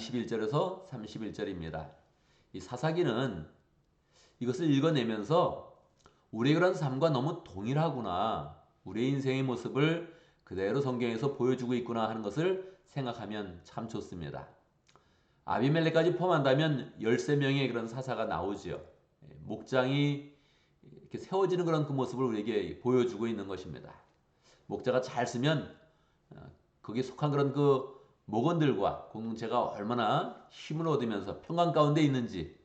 21절에서 31절입니다. 이 사사기는 이것을 읽어내면서 우리의 그런 삶과 너무 동일하구나. 우리의 인생의 모습을 그대로 성경에서 보여주고 있구나 하는 것을 생각하면 참 좋습니다. 아비멜렉까지 포함한다면 13명의 그런 사사가 나오지요. 목장이 이렇게 세워지는 그런 그 모습을 우리에게 보여주고 있는 것입니다. 목자가 잘 쓰면 어, 거기에 속한 그런 그 목원들과 공동체가 얼마나 힘을 얻으면서 평강 가운데 있는지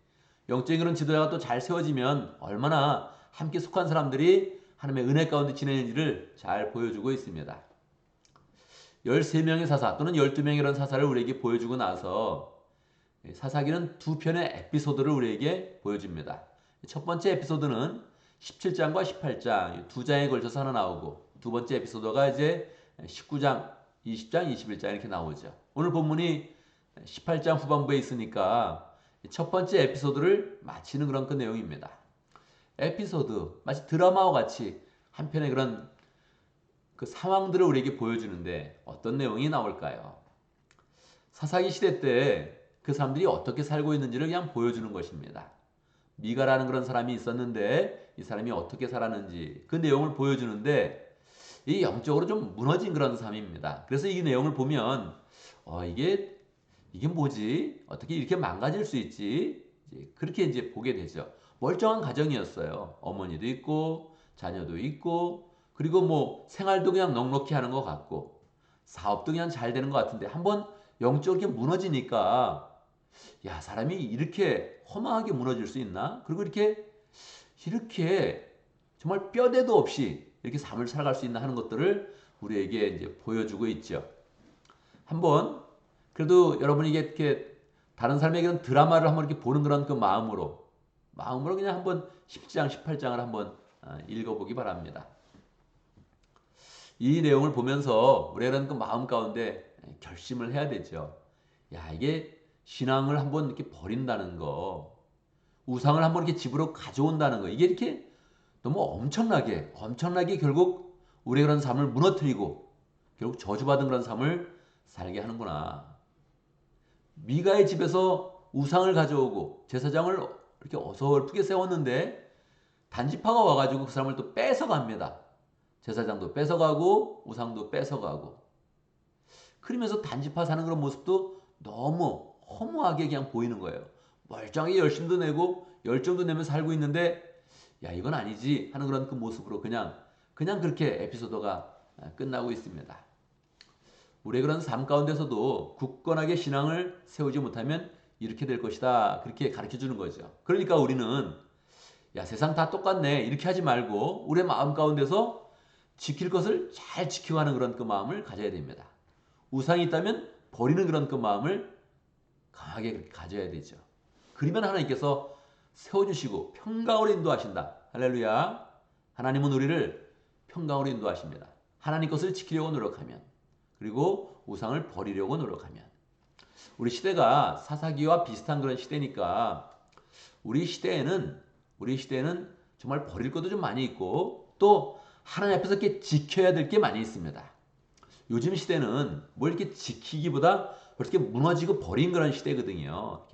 영적인 그런 지도자가 또 잘 세워지면 얼마나 함께 속한 사람들이 하나님의 은혜 가운데 지내는지를 잘 보여주고 있습니다. 13명의 사사 또는 12명의 이런 사사를 우리에게 보여주고 나서 사사기는 두 편의 에피소드를 우리에게 보여줍니다. 첫 번째 에피소드는 17장과 18장 두 장에 걸쳐서 하나 나오고 두 번째 에피소드가 이제 19장, 20장, 21장 이렇게 나오죠. 오늘 본문이 18장 후반부에 있으니까 첫 번째 에피소드를 마치는 그런 그 내용입니다. 에피소드 마치 드라마와 같이 한 편의 그런 그 상황들을 우리에게 보여주는데 어떤 내용이 나올까요? 사사기 시대 때 그 사람들이 어떻게 살고 있는지를 그냥 보여주는 것입니다. 미가라는 그런 사람이 있었는데 이 사람이 어떻게 살았는지 그 내용을 보여주는데 이 영적으로 좀 무너진 그런 삶입니다. 그래서 이 내용을 보면 어 이게 이게 뭐지? 어떻게 이렇게 망가질 수 있지? 이제 그렇게 이제 보게 되죠. 멀쩡한 가정이었어요. 어머니도 있고 자녀도 있고 그리고 뭐 생활도 그냥 넉넉히 하는 것 같고 사업도 그냥 잘 되는 것 같은데 한번 영적으로 무너지니까 야 사람이 이렇게 허망하게 무너질 수 있나? 그리고 이렇게 이렇게 정말 뼈대도 없이 이렇게 삶을 살아갈 수 있나 하는 것들을 우리에게 이제 보여주고 있죠. 한번 그래도 여러분이 이렇게 다른 그런 드라마를 한번 이렇게 보는 그런 그 마음으로 마음으로 그냥 한번 17장, 18장을 한번 아, 읽어보기 바랍니다. 이 내용을 보면서 우리는 그 마음 가운데 결심을 해야 되죠. 야, 이게 신앙을 한번 이렇게 버린다는 거, 우상을 한번 이렇게 집으로 가져온다는 거, 이게 이렇게 너무 엄청나게, 엄청나게 결국 우리의 그런 삶을 무너뜨리고 결국 저주받은 그런 삶을 살게 하는구나. 미가의 집에서 우상을 가져오고 제사장을 이렇게 어설프게 세웠는데 단지파가 와가지고 그 사람을 또 뺏어갑니다. 제사장도 뺏어가고 우상도 뺏어가고 그러면서 단지파 사는 그런 모습도 너무 허무하게 그냥 보이는 거예요. 멀쩡하게 열심도 내고 열정도 내면 살고 있는데 야 이건 아니지 하는 그런 그 모습으로 그냥 그냥 그렇게 에피소드가 끝나고 있습니다. 우리의 그런 삶 가운데서도 굳건하게 신앙을 세우지 못하면 이렇게 될 것이다. 그렇게 가르쳐 주는 거죠. 그러니까 우리는 야, 세상 다 똑같네. 이렇게 하지 말고 우리의 마음 가운데서 지킬 것을 잘 지켜가는 그런 그 마음을 가져야 됩니다. 우상이 있다면 버리는 그런 그 마음을 강하게 가져야 되죠. 그러면 하나님께서 세워주시고 평강으로 인도하신다. 할렐루야. 하나님은 우리를 평강으로 인도하십니다. 하나님 것을 지키려고 노력하면 그리고 우상을 버리려고 노력하면 우리 시대가 사사기와 비슷한 그런 시대니까 우리 시대에는 우리 시대에는 정말 버릴 것도 좀 많이 있고 또 하나님 앞에서 이렇게 지켜야 될 게 많이 있습니다. 요즘 시대는 뭘 이렇게 지키기보다 이렇게 무너지고 버린 그런 시대거든요.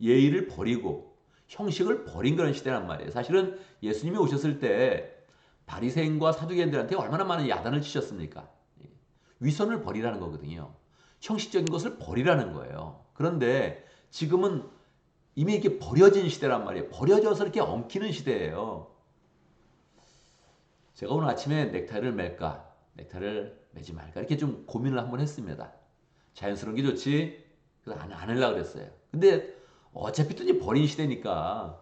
예의를 버리고 형식을 버린 그런 시대란 말이에요. 사실은 예수님이 오셨을 때 바리새인과 사두개인들한테 얼마나 많은 야단을 치셨습니까? 위선을 버리라는 거거든요. 형식적인 것을 버리라는 거예요. 그런데 지금은 이미 이렇게 버려진 시대란 말이에요. 버려져서 이렇게 엉키는 시대예요. 제가 오늘 아침에 넥타이를 맬까, 넥타이를 매지 말까 이렇게 좀 고민을 한번 했습니다. 자연스러운 게 좋지. 그래서 안, 안 하려고 그랬어요. 근데 어차피 또 이제 버린 시대니까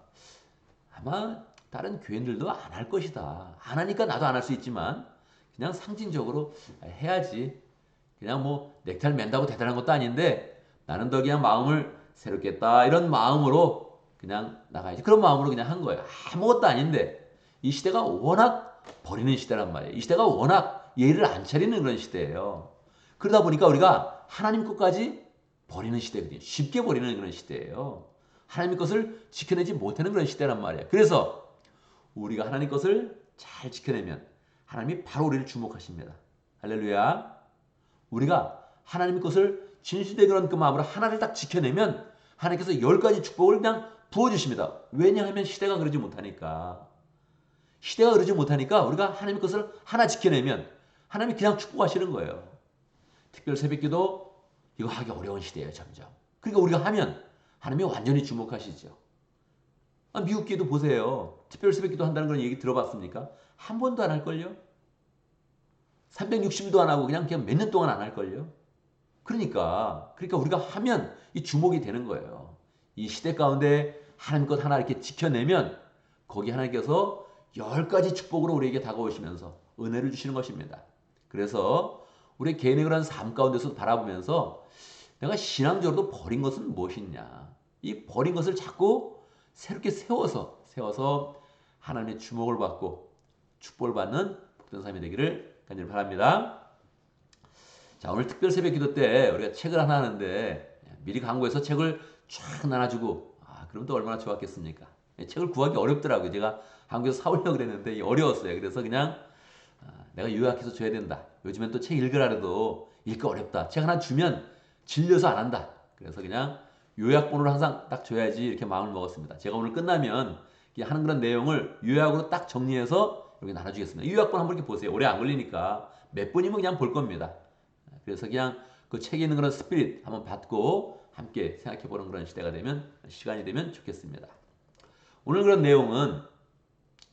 아마 다른 교인들도 안 할 것이다. 안 하니까 나도 안 할 수 있지만 그냥 상징적으로 해야지. 그냥 뭐 넥타이를 맨다고 대단한 것도 아닌데 나는 더 그냥 마음을 새롭게 했다. 이런 마음으로 그냥 나가야지. 그런 마음으로 그냥 한 거예요. 아무것도 아닌데 이 시대가 워낙 버리는 시대란 말이에요. 이 시대가 워낙 예의를 안 차리는 그런 시대예요. 그러다 보니까 우리가 하나님 것까지 버리는 시대거든요. 쉽게 버리는 그런 시대예요. 하나님 것을 지켜내지 못하는 그런 시대란 말이에요. 그래서 우리가 하나님 것을 잘 지켜내면 하나님이 바로 우리를 주목하십니다. 할렐루야. 우리가 하나님 것을 진실된 그런 그 마음으로 하나를 딱 지켜내면 하나님께서 열 가지 축복을 그냥 부어주십니다. 왜냐하면 시대가 그러지 못하니까. 시대가 그러지 못하니까 우리가 하나님의 것을 하나 지켜내면 하나님이 그냥 축복하시는 거예요. 특별 새벽기도 이거 하기 어려운 시대예요, 점점. 그러니까 우리가 하면 하나님이 완전히 주목하시죠. 아, 미국 기도 보세요. 특별 새벽기도 한다는 그런 얘기 들어봤습니까? 한 번도 안 할걸요? 360일도 안 하고 그냥 그냥 몇 년 동안 안 할걸요? 그러니까 그러니까 우리가 하면 이 주목이 되는 거예요. 이 시대 가운데 하나님 것 하나 이렇게 지켜내면 거기 하나님께서 열 가지 축복으로 우리에게 다가오시면서 은혜를 주시는 것입니다. 그래서 우리 개인의 그런 삶 가운데서 바라보면서 내가 신앙적으로도 버린 것은 무엇이냐. 이 버린 것을 자꾸 새롭게 세워서 세워서 하나님의 주목을 받고 축복을 받는 복된 삶이 되기를 간절히 바랍니다. 자, 오늘 특별 새벽 기도 때 우리가 책을 하나 하는데 미리 광고해서 책을 쫙 나눠주고 아, 그럼 또 얼마나 좋았겠습니까? 책을 구하기 어렵더라고요. 제가 한국에서 사오려고 그랬는데 어려웠어요. 그래서 그냥 아, 내가 요약해서 줘야 된다. 요즘엔 또 책 읽으라 해도 읽기 어렵다. 책 하나 주면 질려서 안 한다. 그래서 그냥 요약본으로 항상 딱 줘야지 이렇게 마음을 먹었습니다. 제가 오늘 끝나면 하는 그런 내용을 요약으로 딱 정리해서 여기 나눠주겠습니다. 요약본 한번 이렇게 보세요. 오래 안 걸리니까 몇 분이면 그냥 볼 겁니다. 그래서 그냥 그 책에 있는 그런 스피릿 한번 받고 함께 생각해 보는 그런 시대가 되면 시간이 되면 좋겠습니다. 오늘 그런 내용은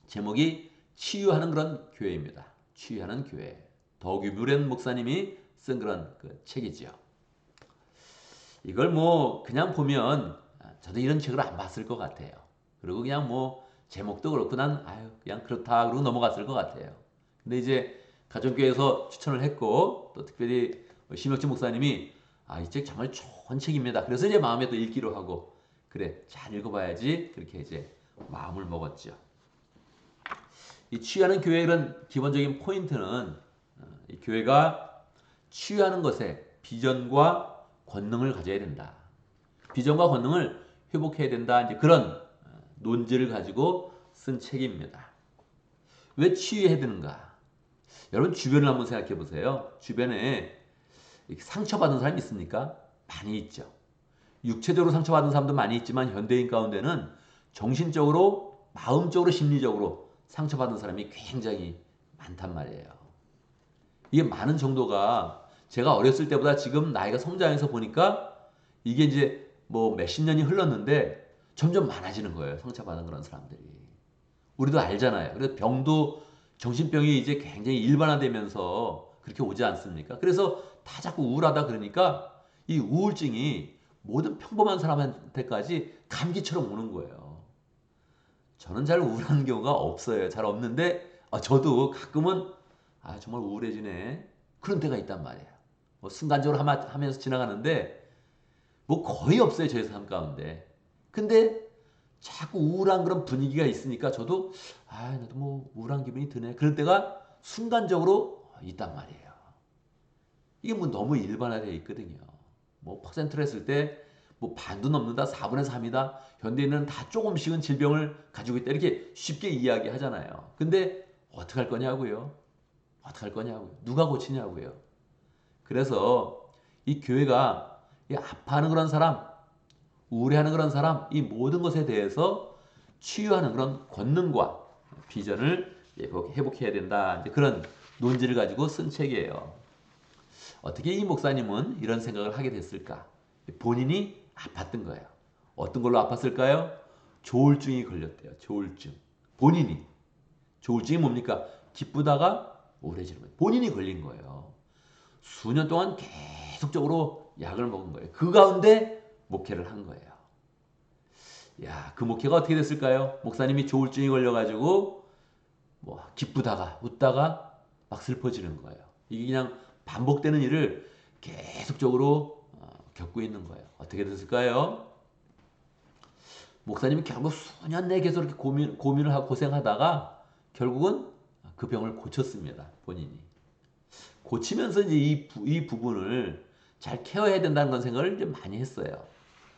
제목이 치유하는 그런 교회입니다. 치유하는 교회. 더규브렌 목사님이 쓴 그런 그 책이지요. 이걸 뭐 그냥 보면 저도 이런 책을 안 봤을 것 같아요. 그리고 그냥 뭐 제목도 그렇고 난 아유 그냥 그렇다 그러고 넘어갔을 것 같아요. 근데 이제 가정교회에서 추천을 했고 또 특별히 심혁진 목사님이 아 이 책 정말 좋은 책입니다. 그래서 이제 마음에 또 읽기로 하고 그래 잘 읽어봐야지 그렇게 이제 마음을 먹었죠. 이 취하는 교회의 이런 기본적인 포인트는 어, 이 교회가 취하는 것에 비전과 권능을 가져야 된다. 비전과 권능을 회복해야 된다. 이제 그런 어, 논지를 가지고 쓴 책입니다. 왜 치유해야 되는가? 여러분 주변을 한번 생각해 보세요. 주변에 상처받은 사람 있습니까? 많이 있죠. 육체적으로 상처받은 사람도 많이 있지만 현대인 가운데는 정신적으로, 마음적으로, 심리적으로 상처받은 사람이 굉장히 많단 말이에요. 이게 많은 정도가 제가 어렸을 때보다 지금 나이가 성장해서 보니까 이게 이제 뭐 몇십 년이 흘렀는데 점점 많아지는 거예요. 상처받은 그런 사람들이. 우리도 알잖아요. 그래서 병도 정신병이 이제 굉장히 일반화되면서 그렇게 오지 않습니까? 그래서 다 자꾸 우울하다 그러니까 이 우울증이 모든 평범한 사람한테까지 감기처럼 오는 거예요. 저는 잘 우울한 경우가 없어요. 잘 없는데 아, 저도 가끔은 아 정말 우울해지네 그런 때가 있단 말이에요. 뭐 순간적으로 하면서 지나가는데 뭐 거의 없어요 저희 삶 가운데. 근데 자꾸 우울한 그런 분위기가 있으니까 저도 아 나도 뭐 우울한 기분이 드네. 그럴 때가 순간적으로 있단 말이에요. 이게 뭐 너무 일반화되어 있거든요. 뭐 퍼센트를 했을 때 뭐 반도 넘는다, 4분의 3이다. 현대인은 다 조금씩은 질병을 가지고 있다. 이렇게 쉽게 이야기하잖아요. 근데 어떻게 할 거냐고요? 어떻게 할 거냐고요? 누가 고치냐고요? 그래서 이 교회가 이 아파하는 그런 사람, 우울해하는 그런 사람, 이 모든 것에 대해서 치유하는 그런 권능과 비전을 회복해야 된다. 그런 논지를 가지고 쓴 책이에요. 어떻게 이 목사님은 이런 생각을 하게 됐을까? 본인이 아팠던 거예요. 어떤 걸로 아팠을까요? 조울증이 걸렸대요. 조울증. 본인이. 조울증이 뭡니까? 기쁘다가 우울해지는 거예요. 본인이 걸린 거예요. 수년 동안 계속적으로 약을 먹은 거예요. 그 가운데 목회를 한 거예요. 야, 그 목회가 어떻게 됐을까요? 목사님이 조울증이 걸려가지고 뭐 기쁘다가 웃다가 막 슬퍼지는 거예요. 이게 그냥 반복되는 일을 계속적으로 어, 겪고 있는 거예요. 어떻게 됐을까요? 목사님이 결국 수년 내에 계속 이렇게 고민, 고민을 하고 고생하다가 결국은 그 병을 고쳤습니다. 본인이. 고치면서 이제 이, 부, 이 부분을 잘 케어해야 된다는 건 생각을 좀 많이 했어요.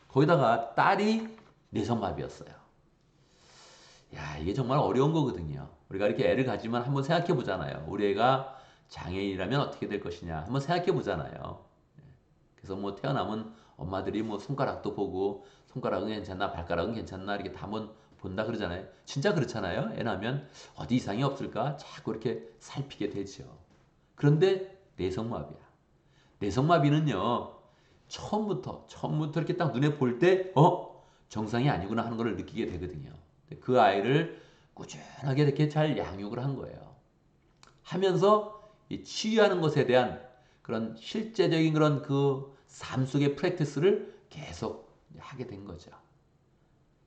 거기다가 딸이 내성마비였어요. 야, 이게 정말 어려운 거거든요. 우리가 이렇게 애를 가지면 한번 생각해 보잖아요. 우리 애가 장애인이라면 어떻게 될 것이냐 한번 생각해 보잖아요. 네. 그래서 뭐 태어나면 엄마들이 뭐 손가락도 보고 손가락은 괜찮나 발가락은 괜찮나 이렇게 다 한번 본다 그러잖아요. 진짜 그렇잖아요. 애 낳으면 어디 이상이 없을까 자꾸 이렇게 살피게 되죠. 그런데 내성마비야. 내성마비는요. 처음부터 처음부터 이렇게 딱 눈에 볼 때 어? 정상이 아니구나 하는 걸 느끼게 되거든요. 그 아이를 꾸준하게 이렇게 잘 양육을 한 거예요. 하면서 이 치유하는 것에 대한 그런 실제적인 그런 그 삶 속의 프랙티스를 계속 하게 된 거죠.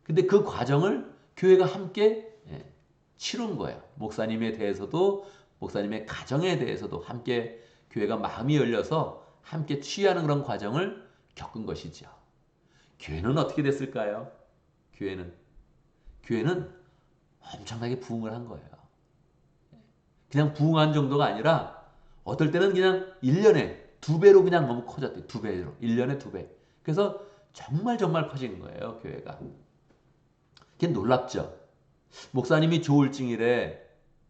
근데 그 과정을 교회가 함께 예, 치룬 거예요. 목사님에 대해서도 목사님의 가정에 대해서도 함께 교회가 마음이 열려서 함께 치유하는 그런 과정을 겪은 것이죠. 교회는 어떻게 됐을까요? 교회는 교회는 엄청나게 부흥을 한 거예요. 그냥 부흥한 정도가 아니라 어떨 때는 그냥 1년에 두 배로 그냥 너무 커졌대요. 두 배로. 1년에 두 배. 그래서 정말 정말 커진 거예요, 교회가. 그게 놀랍죠. 목사님이 조울증이래.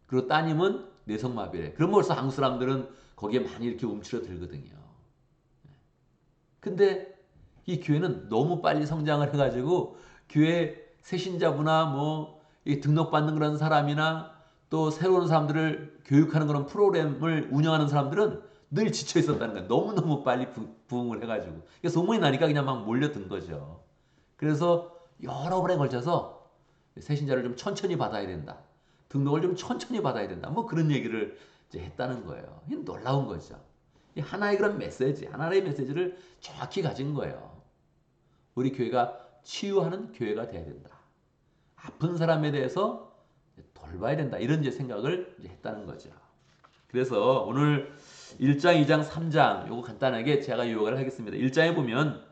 그리고 따님은 뇌성마비래. 그럼 벌써 한국 사람들은 거기에 많이 이렇게 움츠러 들거든요. 근데 이 교회는 너무 빨리 성장을 해가지고 교회 새신자부나 뭐 등록받는 그런 사람이나 또 새로운 사람들을 교육하는 그런 프로그램을 운영하는 사람들은 늘 지쳐 있었다는 거예요. 너무너무 빨리 부흥을 해가지고. 소문이 나니까 그냥 막 몰려든 거죠. 그래서 여러 번에 걸쳐서 새신자를 좀 천천히 받아야 된다. 등록을 좀 천천히 받아야 된다. 뭐 그런 얘기를 이제 했다는 거예요. 이 놀라운 거죠. 이 하나의 그런 메시지, 하나의 메시지를 정확히 가진 거예요. 우리 교회가 치유하는 교회가 돼야 된다. 아픈 사람에 대해서 돌봐야 된다. 이런 이제 생각을 이제 했다는 거죠. 그래서 오늘 1장, 2장, 3장 요거 간단하게 제가 요약을 하겠습니다. 1장에 보면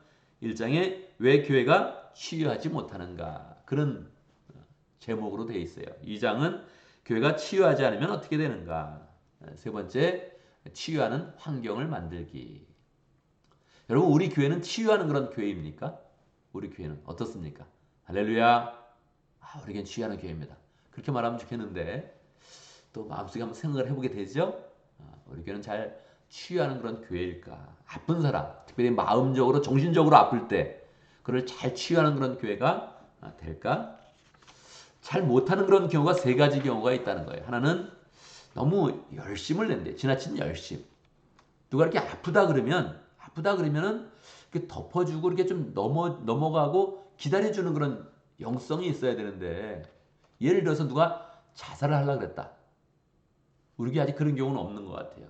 1장에 왜 교회가 치유하지 못하는가 그런 제목으로 되어 있어요. 2장은 교회가 치유하지 않으면 어떻게 되는가. 세 번째 치유하는 환경을 만들기. 여러분 우리 교회는 치유하는 그런 교회입니까? 우리 교회는 어떻습니까? 할렐루야. 아, 우리 교회는 치유하는 교회입니다. 그렇게 말하면 좋겠는데 또 마음속에 한번 생각을 해보게 되죠. 아, 우리 교회는 잘 치유하는 그런 교회일까? 아픈 사람, 특별히 마음적으로, 정신적으로 아플 때 그를 잘 치유하는 그런 교회가 아, 될까? 잘 못하는 그런 경우가 세 가지 경우가 있다는 거예요. 하나는 너무 열심을 낸대. 지나친 열심. 누가 이렇게 아프다 그러면 아프다 그러면은 이렇게 덮어주고 이렇게 좀 넘어 넘어가고 기다려주는 그런 영성이 있어야 되는데 예를 들어서 누가 자살을 하려 그랬다. 우리 게 아직 그런 경우는 없는 것 같아요.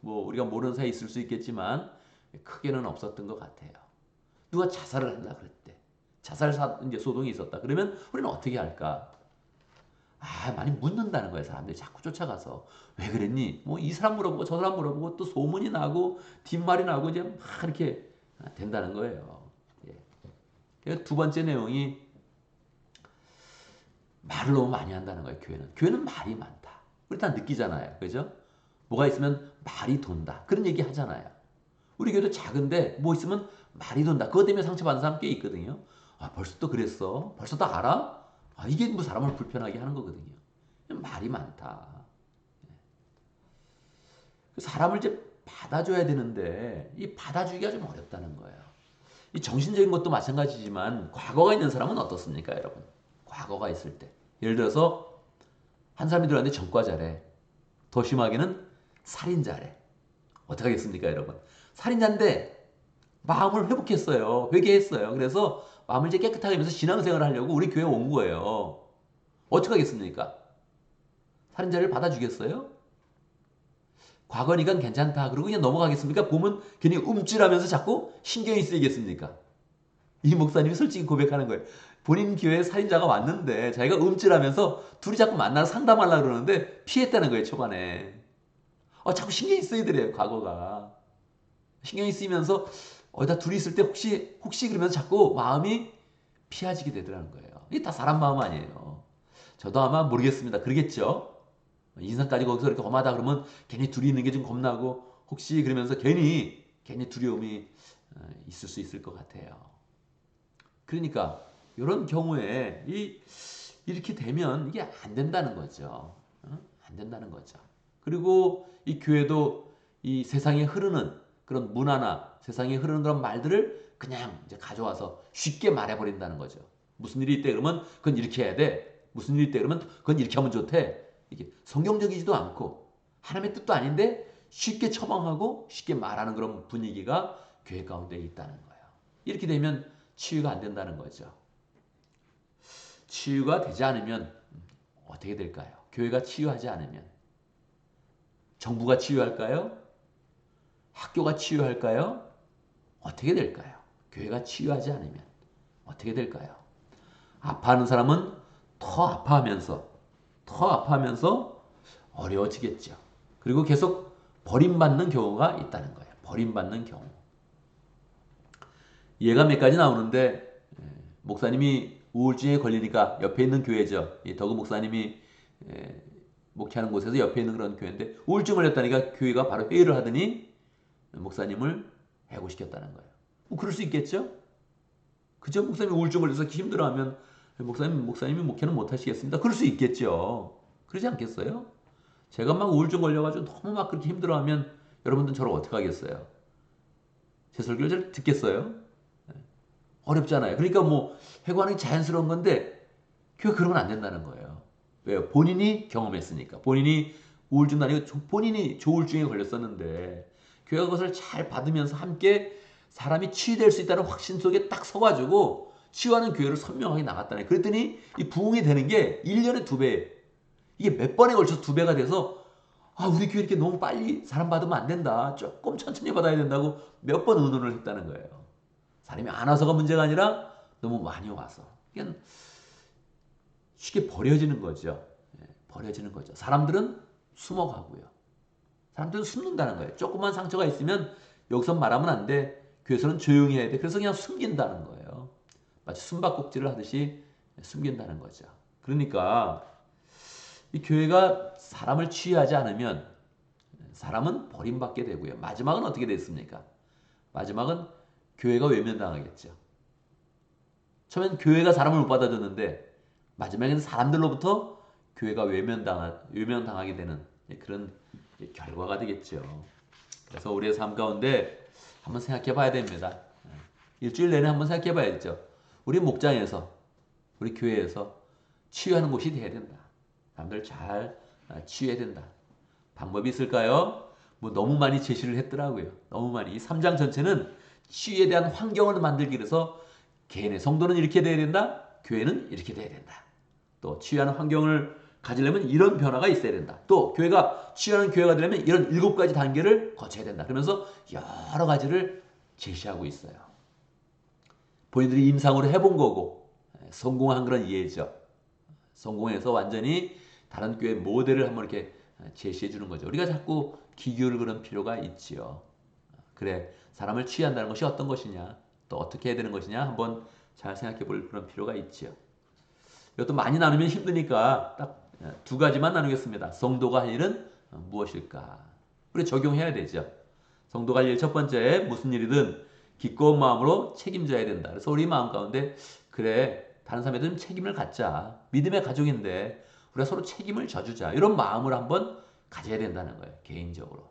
뭐 우리가 모르는 사이 있을 수 있겠지만 크게는 없었던 것 같아요. 누가 자살을 하려 그랬대. 자살 사, 이제 소동이 있었다. 그러면 우리는 어떻게 할까? 아, 많이 묻는다는 거예요. 사람들이 자꾸 쫓아가서. 왜 그랬니? 뭐 이 사람 물어보고 저 사람 물어보고 또 소문이 나고 뒷말이 나고 이제 막 이렇게 된다는 거예요. 예. 두 번째 내용이 말을 너무 많이 한다는 거예요. 교회는. 교회는 말이 많다. 다 느끼잖아요. 그죠? 뭐가 있으면 말이 돈다. 그런 얘기 하잖아요. 우리 교회도 작은데 뭐 있으면 말이 돈다. 그것 때문에 상처받는 사람 꽤 있거든요. 아, 벌써 또 그랬어? 벌써 또 알아? 아, 이게 뭐 사람을 불편하게 하는 거거든요. 말이 많다. 그 사람을 이제 받아줘야 되는데 이 받아주기가 좀 어렵다는 거예요. 이 정신적인 것도 마찬가지지만 과거가 있는 사람은 어떻습니까, 여러분? 과거가 있을 때. 예를 들어서 한 사람이 들어왔는데 전과자래. 더 심하게는 살인자래. 어떻게 하겠습니까, 여러분? 살인자인데 마음을 회복했어요. 회개했어요. 그래서 마음을 이제 깨끗하게 하면서 신앙생활을 하려고 우리 교회에 온 거예요. 어떻게 하겠습니까? 살인자를 받아주겠어요? 과거니까 괜찮다. 그러고 그냥 넘어가겠습니까? 보면 괜히 움찔하면서 자꾸 신경이 쓰이겠습니까? 이 목사님이 솔직히 고백하는 거예요. 본인 교회에 살인자가 왔는데 자기가 움찔하면서 둘이 자꾸 만나서 상담하려고 그러는데 피했다는 거예요, 초반에. 어, 자꾸 신경이 쓰이더래요, 과거가. 신경이 쓰이면서 어디다 둘이 있을 때 혹시 혹시 그러면서 자꾸 마음이 피해지게 되더라는 거예요. 이게 다 사람 마음 아니에요. 저도 아마 모르겠습니다. 그러겠죠. 인상까지 거기서 이렇게 험하다 그러면 괜히 둘이 있는 게 좀 겁나고 혹시 그러면서 괜히 괜히 두려움이 어, 있을 수 있을 것 같아요. 그러니까 이런 경우에 이 이렇게 되면 이게 안 된다는 거죠. 어? 안 된다는 거죠. 그리고 이 교회도 이 세상에 흐르는 그런 문화나 세상에 흐르는 그런 말들을 그냥 이제 가져와서 쉽게 말해버린다는 거죠. 무슨 일이 있대 그러면 그건 이렇게 해야 돼. 무슨 일이 있대 그러면 그건 이렇게 하면 좋대. 이게 성경적이지도 않고 하나님의 뜻도 아닌데 쉽게 처방하고 쉽게 말하는 그런 분위기가 교회 가운데 있다는 거예요. 이렇게 되면 치유가 안 된다는 거죠. 치유가 되지 않으면 어떻게 될까요? 교회가 치유하지 않으면 정부가 치유할까요? 학교가 치유할까요? 어떻게 될까요? 교회가 치유하지 않으면 어떻게 될까요? 아파하는 사람은 더 아파하면서 더 아파하면서 어려워지겠죠. 그리고 계속 버림받는 경우가 있다는 거예요. 버림받는 경우. 예가 몇 가지 나오는데 예, 목사님이 우울증에 걸리니까 옆에 있는 교회죠. 이 더그 목사님이 예, 목회하는 곳에서 옆에 있는 그런 교회인데 우울증 걸렸다니까 교회가 바로 회의를 하더니 목사님을 해고시켰다는 거예요. 뭐 그럴 수 있겠죠? 그죠? 목사님이 우울증 걸려서 힘들어하면 목사님 목사님이 목회는 못 하시겠습니다. 그럴 수 있겠죠. 그러지 않겠어요? 제가 막 우울증 걸려가지고 너무 막 그렇게 힘들어하면 여러분들은 저를 어떻게 하겠어요? 제 설교를 잘 듣겠어요? 어렵잖아요. 그러니까 뭐게 자연스러운 건데 교회 그러면 안 된다는 거예요. 왜요? 본인이 경험했으니까. 본인이 우울증도 아니고 조- 본인이 조울증에 걸렸었는데 교회가 그것을 잘 받으면서 함께 사람이 치유될 수 있다는 확신 속에 딱 서가지고 치유하는 교회를 선명하게 나갔다네. 그랬더니 이 부흥이 되는 게 1년에 두 배. 이게 몇 번에 걸쳐서 두 배가 돼서 아, 우리 교회 이렇게 너무 빨리 사람 받으면 안 된다. 조금 천천히 받아야 된다고 몇 번 의논을 했다는 거예요. 사람이 안 와서가 문제가 아니라 너무 많이 와서. 쉽게 버려지는 거죠. 예, 버려지는 거죠. 사람들은 숨어가고요. 사람들은 숨는다는 거예요. 조그만 상처가 있으면 여기서 말하면 안 돼. 교회에서는 조용히 해야 돼. 그래서 그냥 숨긴다는 거예요. 마치 숨바꼭질을 하듯이 숨긴다는 거죠. 그러니까 이 교회가 사람을 치유하지 않으면 사람은 버림받게 되고요. 마지막은 어떻게 됐습니까? 마지막은 교회가 외면당하겠죠. 처음엔 교회가 사람을 못 받아줬는데 마지막에는 사람들로부터 교회가 외면당하, 외면당하게 되는 그런 결과가 되겠죠. 그래서 우리의 삶 가운데 한번 생각해 봐야 됩니다. 일주일 내내 한번 생각해 봐야죠. 우리 목장에서, 우리 교회에서 치유하는 곳이 돼야 된다. 사람들 잘 치유해야 된다. 방법이 있을까요? 뭐 너무 많이 제시를 했더라고요. 너무 많이. 이 3장 전체는 치유에 대한 환경을 만들기 위해서 개인의 성도는 이렇게 돼야 된다. 교회는 이렇게 돼야 된다. 또 치유하는 환경을 가지려면 이런 변화가 있어야 된다. 또 교회가 치유하는 교회가 되려면 이런 일곱 가지 단계를 거쳐야 된다. 그러면서 여러 가지를 제시하고 있어요. 본인들이 임상으로 해본 거고 성공한 그런 예죠. 성공해서 완전히 다른 교회 모델을 한번 이렇게 제시해 주는 거죠. 우리가 자꾸 기교를 그런 필요가 있지요. 그래 사람을 취한다는 것이 어떤 것이냐, 또 어떻게 해야 되는 것이냐 한번 잘 생각해 볼 그런 필요가 있지요. 이것도 많이 나누면 힘드니까 딱 두 가지만 나누겠습니다. 성도가 할 일은 무엇일까? 우리 적용해야 되죠. 성도가 할 일 첫 번째 무슨 일이든 기꺼운 마음으로 책임져야 된다. 그래서 우리 마음 가운데 그래 다른 사람에 대한 책임을 갖자. 믿음의 가족인데 우리가 서로 책임을 져주자. 이런 마음을 한번 가져야 된다는 거예요. 개인적으로.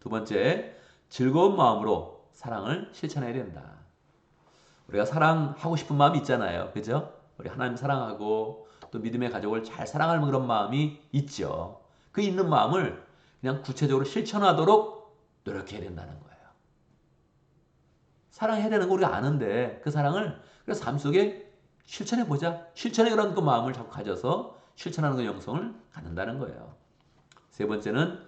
두 번째 즐거운 마음으로 사랑을 실천해야 된다. 우리가 사랑하고 싶은 마음이 있잖아요. 그죠? 우리 하나님 사랑하고 또 믿음의 가족을 잘 사랑하는 그런 마음이 있죠. 그 있는 마음을 그냥 구체적으로 실천하도록 노력해야 된다는 거예요. 사랑해야 되는 거 우리가 아는데 그 사랑을 그래서 삶 속에 실천해 보자. 실천의 그런 그 마음을 자꾸 가져서 실천하는 그 영성을 갖는다는 거예요. 세 번째는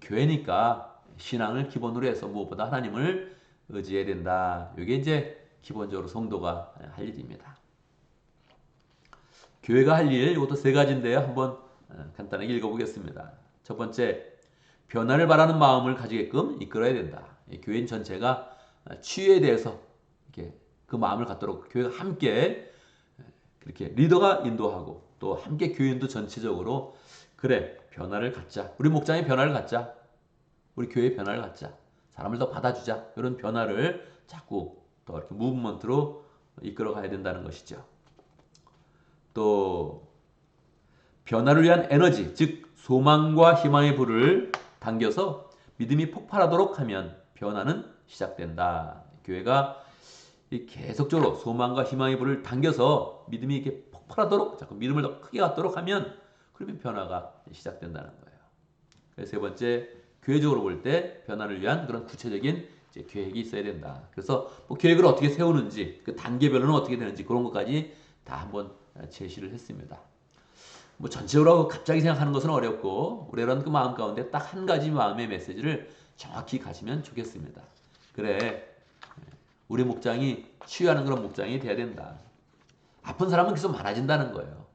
교회니까 신앙을 기본으로 해서 무엇보다 하나님을 의지해야 된다. 이게 이제 기본적으로 성도가 할 일입니다. 교회가 할 일, 이것도 세 가지인데요. 한번 어, 간단하게 읽어보겠습니다. 첫 번째, 변화를 바라는 마음을 가지게끔 이끌어야 된다. 이 교인 전체가 치유에 대해서 이렇게 그 마음을 갖도록 교회가 함께 그렇게 리더가 인도하고 또 함께 교인도 전체적으로 그래 변화를 갖자. 우리 목장의 변화를 갖자. 우리 교회의 변화를 갖자. 사람을 더 받아주자. 이런 변화를 자꾸 더 이렇게 무브먼트로 이끌어 가야 된다는 것이죠. 또 변화를 위한 에너지, 즉 소망과 희망의 불을 당겨서 믿음이 폭발하도록 하면 변화는 시작된다. 교회가 이 계속적으로 소망과 희망의 불을 당겨서 믿음이 이렇게 폭발하도록 자꾸 믿음을 더 크게 갖도록 하면 그러면 변화가 시작된다는 거예요. 그래서 세 번째 교회적으로 볼 때 변화를 위한 그런 구체적인 계획이 있어야 된다. 그래서 뭐 계획을 어떻게 세우는지 그 단계별로는 어떻게 되는지 그런 것까지 다 한번 제시를 했습니다. 뭐 전체적으로 갑자기 생각하는 것은 어렵고 우리는 그 마음 가운데 딱 한 가지 마음의 메시지를 정확히 가시면 좋겠습니다. 그래 우리 목장이 치유하는 그런 목장이 돼야 된다. 아픈 사람은 계속 많아진다는 거예요.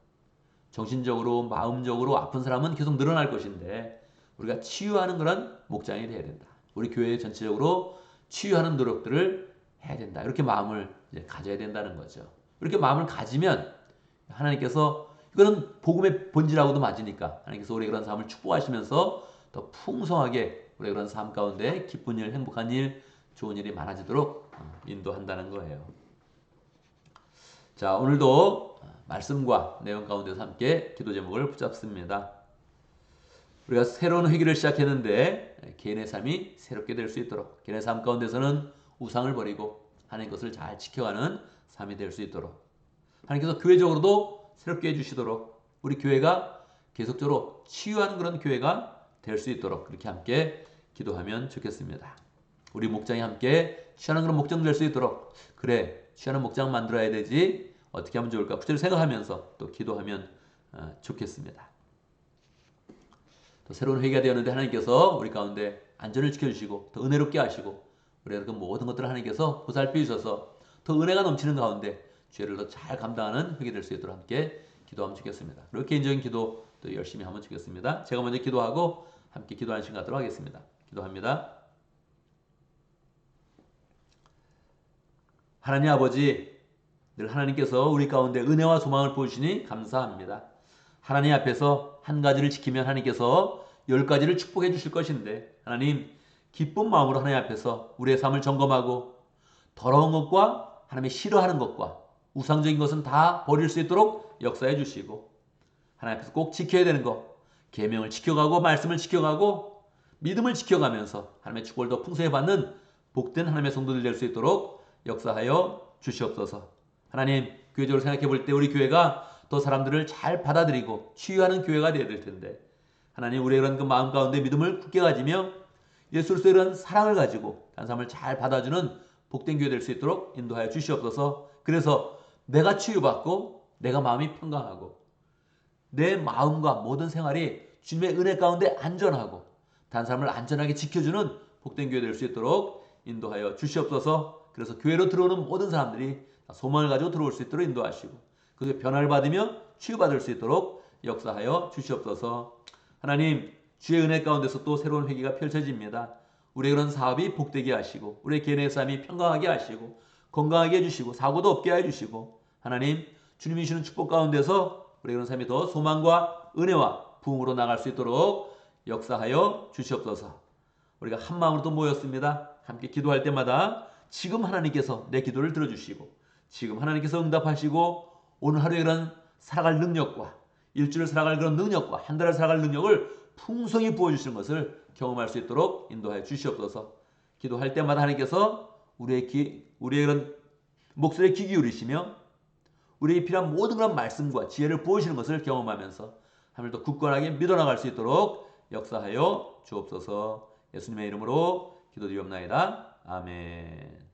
정신적으로 마음적으로 아픈 사람은 계속 늘어날 것인데 우리가 치유하는 그런 목장이 돼야 된다. 우리 교회 전체적으로 치유하는 노력들을 해야 된다. 이렇게 마음을 가져야 된다는 거죠. 이렇게 마음을 가지면 하나님께서 이거는 복음의 본질하고도 맞으니까 하나님께서 우리 그런 삶을 축복하시면서 더 풍성하게 우리 그런 삶 가운데 기쁜 일, 행복한 일, 좋은 일이 많아지도록 어, 인도한다는 거예요. 자, 오늘도 말씀과 내용 가운데서 함께 기도 제목을 붙잡습니다. 우리가 새로운 회기를 시작했는데 개인의 삶이 새롭게 될 수 있도록 개인의 삶 가운데서는 우상을 버리고 하나님 것을 잘 지켜가는 삶이 될 수 있도록 하나님께서 교회적으로도 새롭게 해주시도록 우리 교회가 계속적으로 치유하는 그런 교회가 될 수 있도록 그렇게 함께 기도하면 좋겠습니다. 우리 목장이 함께 취하는 그런 목장 될 수 있도록 그래 취하는 목장 만들어야 되지 어떻게 하면 좋을까 구체적으로 생각하면서 또 기도하면 어, 좋겠습니다. 또 새로운 회개가 되었는데 하나님께서 우리 가운데 안전을 지켜주시고 더 은혜롭게 하시고 우리가 그 모든 것들을 하나님께서 보살펴 주셔서 더 은혜가 넘치는 가운데 죄를 더 잘 감당하는 회개 될 수 있도록 함께 기도하면 좋겠습니다. 그리고 개인적인 기도 또 열심히 하면 좋겠습니다. 제가 먼저 기도하고 함께 기도하는 시간 갖도록 하겠습니다. 기도합니다. 하나님 아버지, 늘 하나님께서 우리 가운데 은혜와 소망을 보시니 감사합니다. 하나님 앞에서 한 가지를 지키면 하나님께서 열 가지를 축복해 주실 것인데 하나님 기쁜 마음으로 하나님 앞에서 우리의 삶을 점검하고 더러운 것과 하나님의 싫어하는 것과 우상적인 것은 다 버릴 수 있도록 역사해 주시고 하나님 앞에서 꼭 지켜야 되는 것 계명을 지켜가고 말씀을 지켜가고 믿음을 지켜가면서 하나님의 축복을 더 풍성히 받는 복된 하나님의 성도들 될 수 있도록 역사하여 주시옵소서. 하나님 교회적으로 생각해 볼 때 우리 교회가 더 사람들을 잘 받아들이고 치유하는 교회가 되어야 될 텐데 하나님 우리의 이런 그 마음 가운데 믿음을 굳게 가지며 예수로서 이런 사랑을 가지고 단 사람을 잘 받아주는 복된 교회 될 수 있도록 인도하여 주시옵소서. 그래서 내가 치유받고 내가 마음이 평강하고 내 마음과 모든 생활이 주님의 은혜 가운데 안전하고 단 사람을 안전하게 지켜주는 복된 교회 될 수 있도록 인도하여 주시옵소서. 그래서 교회로 들어오는 모든 사람들이 소망을 가지고 들어올 수 있도록 인도하시고 그 변화를 받으며 치유받을 수 있도록 역사하여 주시옵소서. 하나님 주의 은혜 가운데서 또 새로운 회기가 펼쳐집니다. 우리의 그런 사업이 복되게 하시고 우리의 개인의 삶이 평강하게 하시고 건강하게 해주시고 사고도 없게 해주시고 하나님 주님이 주시는 축복 가운데서 우리의 그런 삶이 더 소망과 은혜와 부흥으로 나갈 수 있도록 역사하여 주시옵소서. 우리가 한 마음으로 또 모였습니다. 함께 기도할 때마다 지금 하나님께서 내 기도를 들어주시고 지금 하나님께서 응답하시고 오늘 하루에 그런 살아갈 능력과 일주를 살아갈 그런 능력과 한 달을 살아갈 능력을 풍성히 부어주시는 것을 경험할 수 있도록 인도하여 주시옵소서. 기도할 때마다 하나님께서 우리의 기, 우리의 그런 목소리에 귀 기울이시며 우리의 필요한 모든 그런 말씀과 지혜를 부어주시는 것을 경험하면서 하늘도 굳건하게 믿어나갈 수 있도록 역사하여 주옵소서. 예수님의 이름으로 기도드리옵나이다. 아멘.